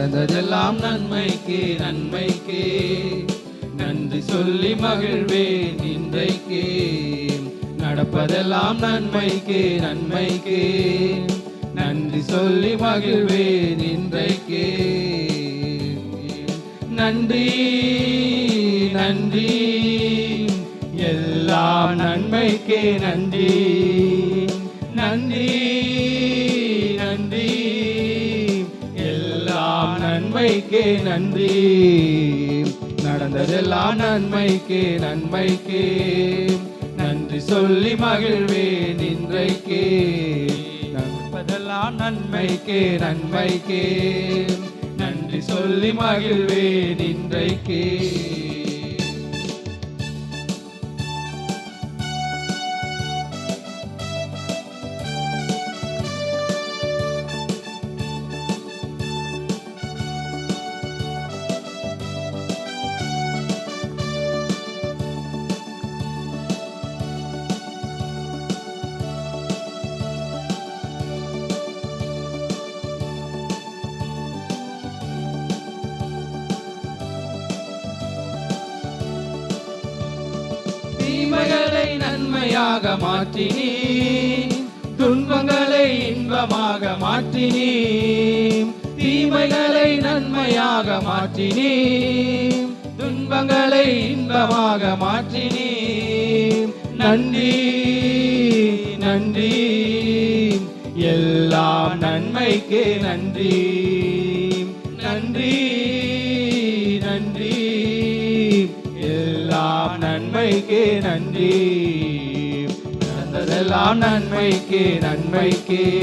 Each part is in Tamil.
நடந்ததெல்லாம் நன்மைக்கு நன்மைக்கு. நன்றி சொல்லி மகிழ்வேன் இன்றைக்கு. நடப்பதெல்லாம் நன்மைக்கு நன்மைக்கு. நன்றி சொல்லி மகிழ்வேன் இன்றைக்கு. நன்றி நன்றி. எல்லாம் நன்மைக்கே நன்றி. நன்றி. நன்மைக்கே நன்றி. நடந்ததெல்லாம் நன்மைக்கே நன்மைக்கே. நன்றி சொல்லி மகிழ்வேன் இன்றைக்கே. நடப்பதெல்லாம் நன்மைக்கே நன்மைக்கே. நன்றி சொல்லி மகிழ்வேன் இன்றைக்கே. தீமைகளை நன்மையாக மாற்றினீ துன்பங்களை இன்பமாக மாற்றினீ தீமைகளை நன்மையாக மாற்றினீ துன்பங்களை இன்பமாக மாற்றினீ நன்றி நன்றி. எல்லாம் நன்மைக்கு நன்றி. நன்றி. நன்மைக்கே நன்றி. நடந்ததெல்லாம் நன்மைக்கே நன்மைக்கே.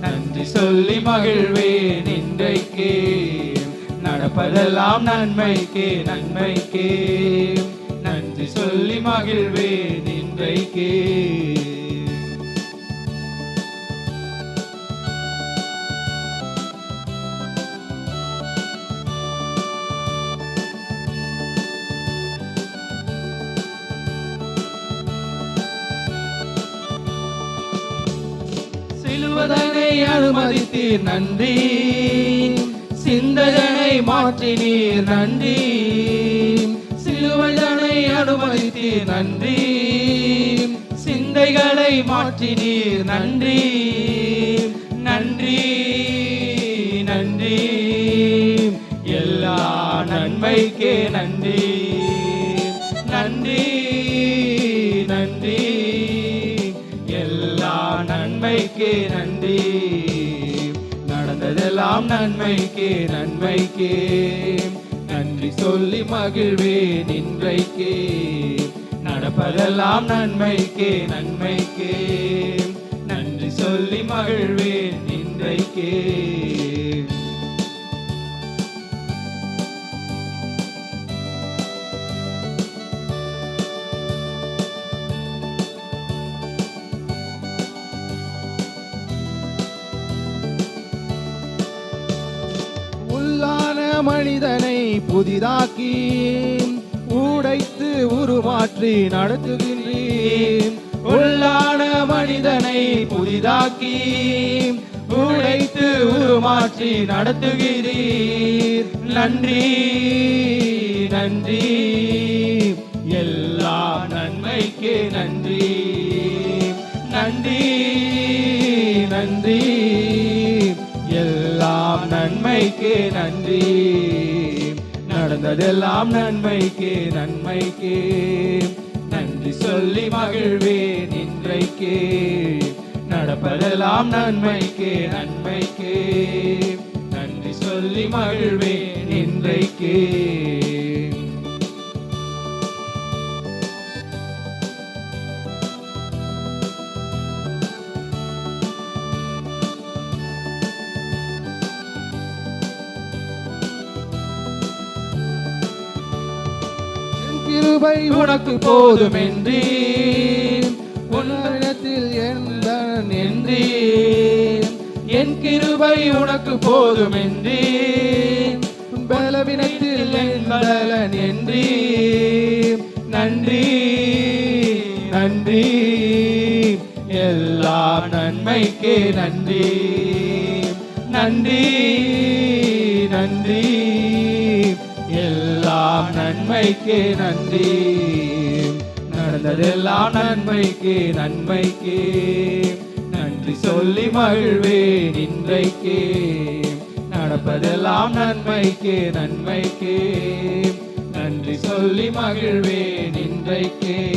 நன்றி சொல்லி மகிழ்வேன் இன்றைக்கே. நடப்பதெல்லாம் நன்மைக்கே நன்மைக்கே. நன்றி சொல்லி மகிழ்வேன் இன்றைக்கே. சிலுவதனை அனுமதித்தீர் நன்றி. சிந்தனை மாற்றினீர் நன்றி. சிலுவதனை அனுமதித்தீர் நன்றி. சிந்தைகளை மாற்றினீர் நன்றி. நன்றி நன்றி. எல்லா நன்மைக்கே நன்றி. நன்மைக்கே நன்றி. நடந்ததெல்லாம் நன்மைக்கே நன்மைக்கே. நன்றி சொல்லி மகிழ்வேன் இன்றைக்கே. நடப்பதெல்லாம் நன்மைக்கே நன்மைக்கே. நன்றி சொல்லி மகிழ்வேன் இன்றைக்கே. மனிதனை புதிதாக்கி உடைத்து உருமாற்றி நடத்துகின்றேன். உள்ளான மனிதனை புதிதாக்கி உடைத்து உருமாற்றி நடத்துகிறீர். நன்றி நன்றி. நன்மைக்கே நன்றி. நடந்ததெல்லாம் நன்மைக்கே நன்மைக்கே. நன்றி சொல்லி மகிழ்வேன் இன்றைக்கே. நடப்பதெல்லாம் நன்மைக்கே நன்மைக்கே. நன்றி சொல்லி மகிழ்வேன் இன்றைக்கே. கிருபை உனக்கு போதும் என்றி உன்னிடத்தில் எந்த நின்றி. என் கிருபை உனக்கு போதும் என்றி பலவினத்தில் என் பலன் என்றி நன்றி நன்றி. எல்லாம் நன்மைக்கே நன்றி. நன்றி நன்றி. எல்லாம் நன்மைக்கு நன்றி. நடந்ததெல்லாம் நன்மைக்கு நன்மைக்கு. நன்றி சொல்லி மகிழ்வேன் இன்றைக்கு. நடப்பதெல்லாம் நன்மைக்கு நன்மைக்கு. நன்றி சொல்லி மகிழ்வேன் இன்றைக்கு.